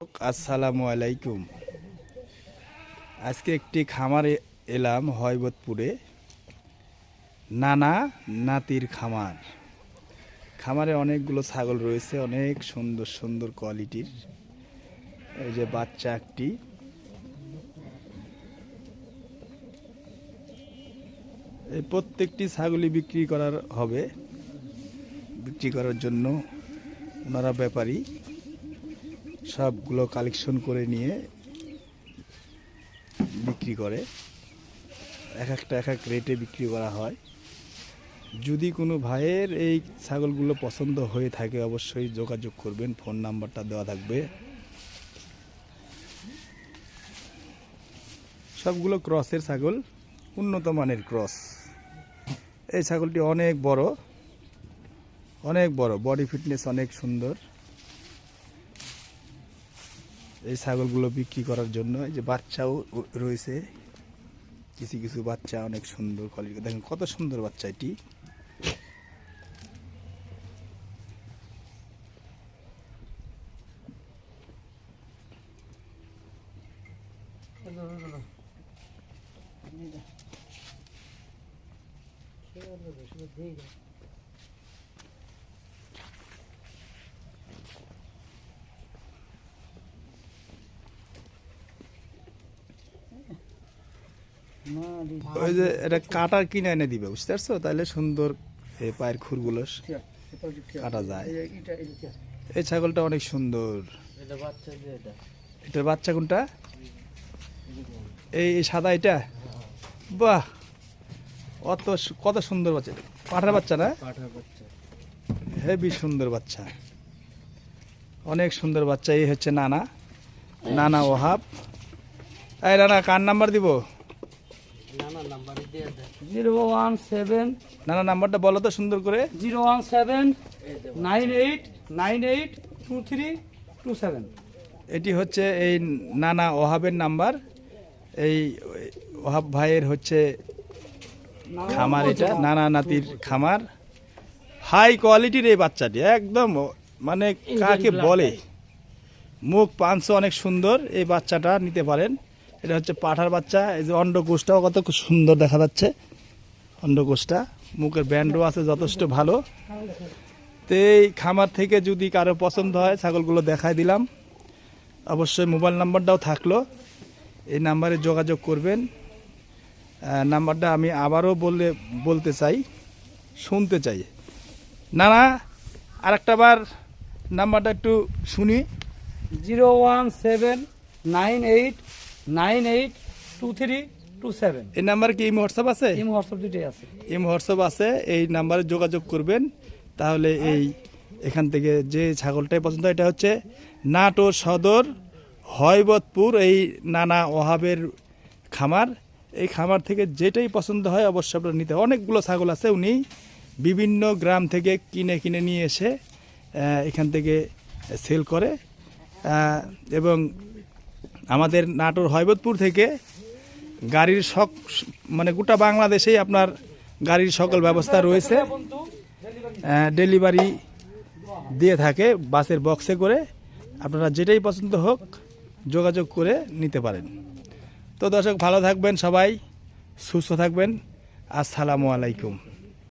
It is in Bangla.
আসসালামু আলাইকুম। আজকে একটি খামারে এলাম হয়বতপুরে নানা নাতির খামার। খামারে অনেকগুলো ছাগল রয়েছে, অনেক সুন্দর সুন্দর কোয়ালিটির। এই যে বাচ্চা একটি। এই প্রত্যেকটি ছাগলই বিক্রি করার হবে। বিক্রি করার জন্য ওনারা ব্যাপারী। সবগুলো কালেকশন করে নিয়ে বিক্রি করে। এক একটা, এক এক রেটে বিক্রি করা হয়। যদি কোনো ভাইয়ের এই ছাগলগুলো পছন্দ হয়ে থাকে, অবশ্যই যোগাযোগ করবেন। ফোন নাম্বারটা দেওয়া থাকবে। সবগুলো ক্রসের ছাগল, উন্নত মানের ক্রস এই ছাগলটি অনেক বড় অনেক বড়। বডি ফিটনেস অনেক সুন্দর। এই ছাগলগুলো বিক্রি করার জন্য এই যে বাচ্চাও রয়েছে। কিছু কিছু বাচ্চা অনেক সুন্দর কোয়ালিটি দেখেন কত সুন্দর বাচ্চা এটি। ওই যে এটা কাটা কিনে এনে দিবে, বুঝতে পারছ? তাহলে সুন্দর এই পায়ের খুরগুলো কাটা যায়। এই ছাগলটা অনেক সুন্দর। এটার বাচ্চা কোনটা? এই সাদা এটা? বাহ! অত কত সুন্দর বাচ্চা। পাঠার বাচ্চা না? হেবি সুন্দর বাচ্চা। অনেক সুন্দর বাচ্চা। এই হচ্ছে নানা। নানা ওহাব। এই নানা, কার নাম্বার দিব? জিরো ওয়ান সেভেন নানা নাম্বারটা বলো তো সুন্দর করে। Zero one seven nine eight nine eight two three two seven. এটি হচ্ছে এই নানা ওহাবের নাম্বার। এই ওহাব ভাইয়ের হচ্ছে খামার এটা নানা নাতির খামার। হাই কোয়ালিটির এই বাচ্চাটি একদম মানে কাকে বলে? মুখ পাঁচ অনেক সুন্দর এই বাচ্চাটা নিতে পারেন। এটা হচ্ছে পাঠার বাচ্চা। এই যে অন্ডকোষটাও কত সুন্দর দেখা যাচ্ছে। অন্ডকোষটা, মুখের ব্যান্ডও আছে যথেষ্ট ভালো। তো এই খামার থেকে যদি কারও পছন্দ হয়, ছাগলগুলো দেখাই দিলাম। অবশ্যই মোবাইল নাম্বারটাও থাকল। এই নাম্বারে যোগাযোগ করবেন। নাম্বারটা আমি আবারও বললে, বলতে চাই, শুনতে চাই। না না আর বার নাম্বারটা একটু শুনি। Zero one seven nine eight nine eight two three two seven. এই নাম্বার কি এই হোয়াটসঅ্যাপ আছে? ইম হোয়াটসঅ্যাপ দুটোই আছে। এই হোয়াটসঅ্যাপ আছে এই নাম্বারে যোগাযোগ করবেন। তাহলে এই এখান থেকে যে ছাগলটাই পছন্দ হয়, এটা হচ্ছে নাটো সদর হয়বতপুর এই নানা ওহাবের খামার। এই খামার থেকে যেটাই পছন্দ হয় অবশ্যই আপনার নিতে। অনেকগুলো ছাগল আছে উনি বিভিন্ন গ্রাম থেকে কিনে কিনে নিয়ে এসে এখান থেকে সেল করে। এবং আমাদের নাটোর হয়বতপুর থেকে গাড়ির সক মানে গোটা বাংলাদেশেই আপনার গাড়ির সকল ব্যবস্থা রয়েছে। ডেলিভারি দিয়ে থাকে বাসের বক্সে করে। আপনারা যেটাই পছন্দ হোক যোগাযোগ করে নিতে পারেন। তো দর্শক, ভালো থাকবেন সবাই, সুস্থ থাকবেন। আসসালামু আলাইকুম।